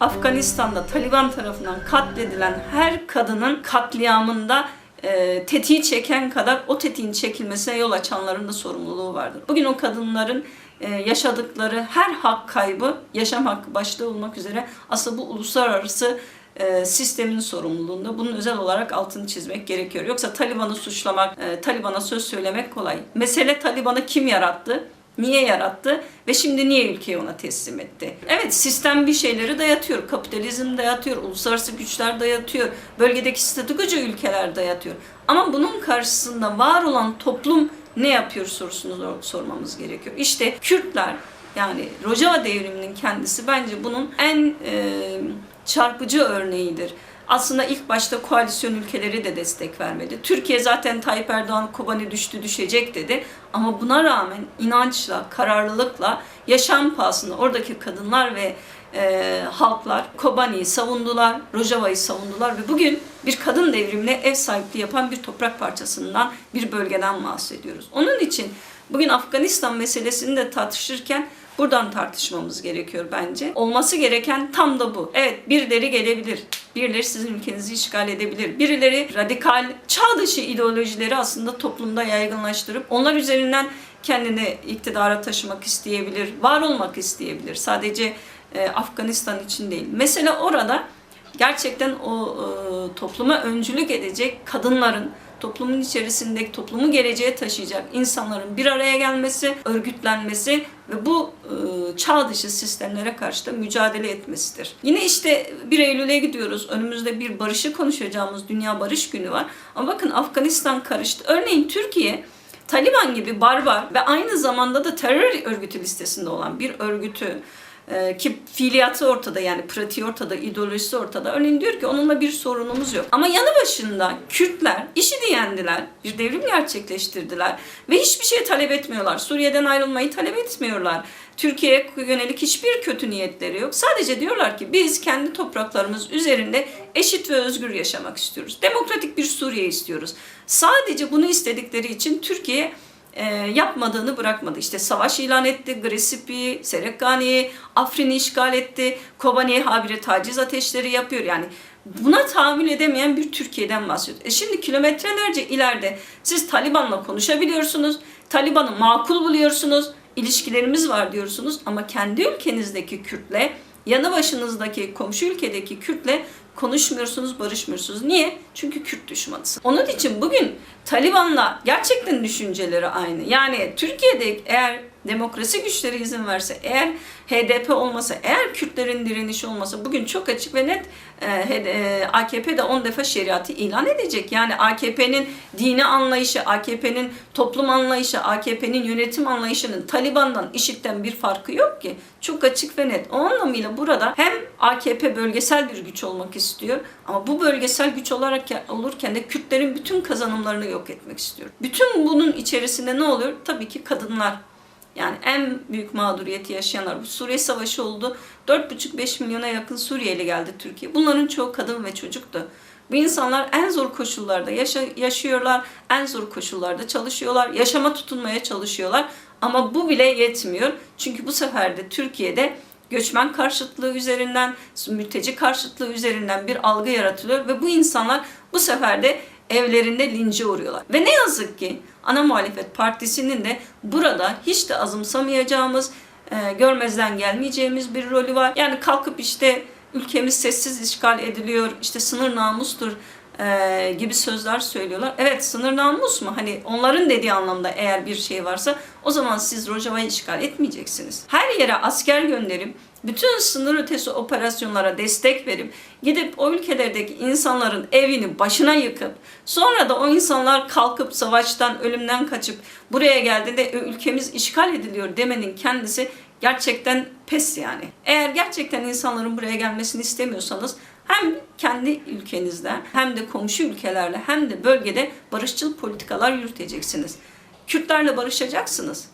Afganistan'da Taliban tarafından katledilen her kadının katliamında e, tetiği çeken kadar o tetiğin çekilmesine yol açanların da sorumluluğu vardır. Bugün o kadınların e, yaşadıkları her hak kaybı, yaşam hakkı başta olmak üzere aslında bu uluslararası e, sistemin sorumluluğunda. Bunun özel olarak altını çizmek gerekiyor. Yoksa Taliban'ı suçlamak, e, Taliban'a söz söylemek kolay. Mesele Taliban'ı kim yarattı? Niye yarattı ve şimdi niye ülkeyi ona teslim etti? Evet sistem bir şeyleri dayatıyor. Kapitalizm dayatıyor, uluslararası güçler dayatıyor, bölgedeki statükocu ülkeler dayatıyor. Ama bunun karşısında var olan toplum ne yapıyor sorusunu sor- sormamız gerekiyor. İşte Kürtler yani Rojava devriminin kendisi bence bunun en e, çarpıcı örneğidir. Aslında ilk başta koalisyon ülkeleri de destek vermedi. Türkiye zaten Tayyip Erdoğan Kobani düştü düşecek dedi. Ama buna rağmen inançla, kararlılıkla yaşam pahasına oradaki kadınlar ve e, halklar Kobani'yi savundular, Rojava'yı savundular ve bugün bir kadın devrimine ev sahipliği yapan bir toprak parçasından, bir bölgeden bahsediyoruz. Onun için bugün Afganistan meselesini de tartışırken Buradan tartışmamız gerekiyor bence. Olması gereken tam da bu. Evet birileri gelebilir. Birileri sizin ülkenizi işgal edebilir. Birileri radikal, çağ dışı ideolojileri aslında toplumda yaygınlaştırıp onlar üzerinden kendini iktidara taşımak isteyebilir, var olmak isteyebilir. Sadece e, Afganistan için değil. Mesela orada gerçekten o e, topluma öncülük edecek kadınların, toplumun içerisindeki toplumu geleceğe taşıyacak insanların bir araya gelmesi, örgütlenmesi ve bu e, çağ dışı sistemlere karşı da mücadele etmesidir. Yine işte 1 Eylül'e gidiyoruz. Önümüzde bir barışı konuşacağımız Dünya Barış Günü var. Ama bakın Afganistan karıştı. Örneğin Türkiye Taliban gibi barbar ve aynı zamanda da terör örgütü listesinde olan bir örgütü ee, ki fiiliyatı ortada yani pratiği ortada, ideolojisi ortada. Örneğin diyor ki onunla bir sorunumuz yok. Ama yanı başında Kürtler işi yendiler, bir devrim gerçekleştirdiler ve hiçbir şey talep etmiyorlar. Suriye'den ayrılmayı talep etmiyorlar. Türkiye'ye yönelik hiçbir kötü niyetleri yok. Sadece diyorlar ki biz kendi topraklarımız üzerinde eşit ve özgür yaşamak istiyoruz. Demokratik bir Suriye istiyoruz. Sadece bunu istedikleri için Türkiye e, yapmadığını bırakmadı. İşte savaş ilan etti, Gresipi, Serekgani'yi, Afrin'i işgal etti, Kobani'ye habire taciz ateşleri yapıyor. Yani buna tahammül edemeyen bir Türkiye'den bahsediyor. E şimdi kilometrelerce ileride siz Taliban'la konuşabiliyorsunuz, Taliban'ı makul buluyorsunuz, ilişkilerimiz var diyorsunuz ama kendi ülkenizdeki Kürtle, yanı başınızdaki komşu ülkedeki Kürtle konuşmuyorsunuz, barışmıyorsunuz. Niye? Çünkü Kürt düşmanısın. Onun için bugün Taliban'la gerçekten düşünceleri aynı. Yani Türkiye'de eğer demokrasi güçleri izin verse, eğer HDP olmasa, eğer Kürtlerin direnişi olmasa bugün çok açık ve net e, AKP de 10 defa şeriatı ilan edecek. Yani AKP'nin dini anlayışı, AKP'nin toplum anlayışı, AKP'nin yönetim anlayışının Taliban'dan, IŞİD'den bir farkı yok ki. Çok açık ve net. O anlamıyla burada hem AKP bölgesel bir güç olmak istiyor ama bu bölgesel güç olarak olurken de Kürtlerin bütün kazanımlarını yok etmek istiyor. Bütün bunun içerisinde ne oluyor? Tabii ki kadınlar. Yani en büyük mağduriyeti yaşayanlar. Bu Suriye Savaşı oldu. 4,5-5 milyona yakın Suriyeli geldi Türkiye. Bunların çoğu kadın ve çocuktu. Bu insanlar en zor koşullarda yaşa yaşıyorlar, en zor koşullarda çalışıyorlar, yaşama tutunmaya çalışıyorlar. Ama bu bile yetmiyor. Çünkü bu sefer de Türkiye'de göçmen karşıtlığı üzerinden, mülteci karşıtlığı üzerinden bir algı yaratılıyor ve bu insanlar bu sefer de evlerinde lince uğruyorlar. Ve ne yazık ki ana muhalefet partisinin de burada hiç de azımsamayacağımız, e, görmezden gelmeyeceğimiz bir rolü var. Yani kalkıp işte ülkemiz sessiz işgal ediliyor, işte sınır namustur e, gibi sözler söylüyorlar. Evet sınır namus mu? Hani onların dediği anlamda eğer bir şey varsa o zaman siz Rojava'yı işgal etmeyeceksiniz. Her yere asker gönderip bütün sınır ötesi operasyonlara destek verip gidip o ülkelerdeki insanların evini başına yıkıp sonra da o insanlar kalkıp savaştan ölümden kaçıp buraya geldiğinde "E, ülkemiz işgal ediliyor demenin kendisi gerçekten pes yani. Eğer gerçekten insanların buraya gelmesini istemiyorsanız hem kendi ülkenizde hem de komşu ülkelerle hem de bölgede barışçıl politikalar yürüteceksiniz. Kürtlerle barışacaksınız.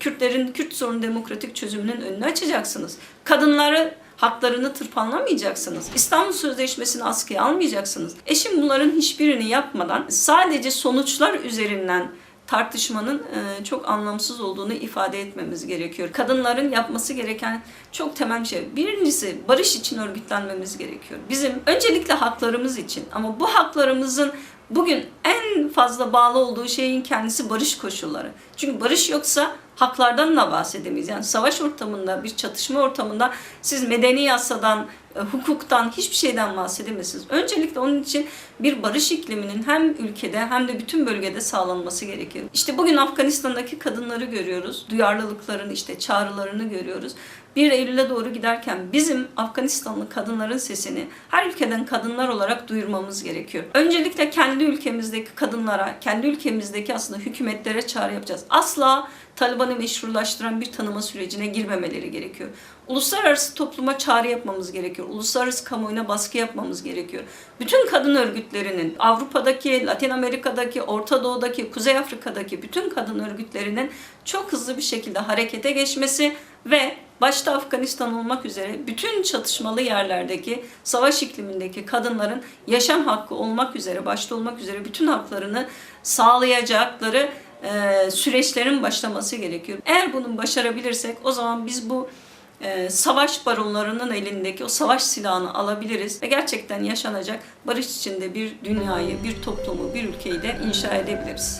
Kürtlerin Kürt sorunu demokratik çözümünün önünü açacaksınız. Kadınları haklarını tırpanlamayacaksınız. İstanbul Sözleşmesi'ni askıya almayacaksınız. Eşim bunların hiçbirini yapmadan sadece sonuçlar üzerinden tartışmanın e, çok anlamsız olduğunu ifade etmemiz gerekiyor. Kadınların yapması gereken çok temel şey. Birincisi barış için örgütlenmemiz gerekiyor. Bizim öncelikle haklarımız için ama bu haklarımızın bugün en fazla bağlı olduğu şeyin kendisi barış koşulları. Çünkü barış yoksa haklardan da bahsedemeyiz. Yani savaş ortamında, bir çatışma ortamında siz medeni yasadan, hukuktan, hiçbir şeyden bahsedemezsiniz. Öncelikle onun için bir barış ikliminin hem ülkede hem de bütün bölgede sağlanması gerekiyor. İşte bugün Afganistan'daki kadınları görüyoruz. Duyarlılıkların işte çağrılarını görüyoruz. 1 Eylül'e doğru giderken bizim Afganistanlı kadınların sesini her ülkeden kadınlar olarak duyurmamız gerekiyor. Öncelikle kendi ülkemizdeki kadınlara, kendi ülkemizdeki aslında hükümetlere çağrı yapacağız. Asla Taliban'ı meşrulaştıran bir tanıma sürecine girmemeleri gerekiyor. Uluslararası topluma çağrı yapmamız gerekiyor. Uluslararası kamuoyuna baskı yapmamız gerekiyor. Bütün kadın örgütlerinin, Avrupa'daki, Latin Amerika'daki, Orta Doğu'daki, Kuzey Afrika'daki bütün kadın örgütlerinin çok hızlı bir şekilde harekete geçmesi ve başta Afganistan olmak üzere bütün çatışmalı yerlerdeki, savaş iklimindeki kadınların yaşam hakkı olmak üzere, başta olmak üzere bütün haklarını sağlayacakları e, süreçlerin başlaması gerekiyor. Eğer bunu başarabilirsek o zaman biz bu e, savaş baronlarının elindeki o savaş silahını alabiliriz ve gerçekten yaşanacak barış içinde bir dünyayı, bir toplumu, bir ülkeyi de inşa edebiliriz.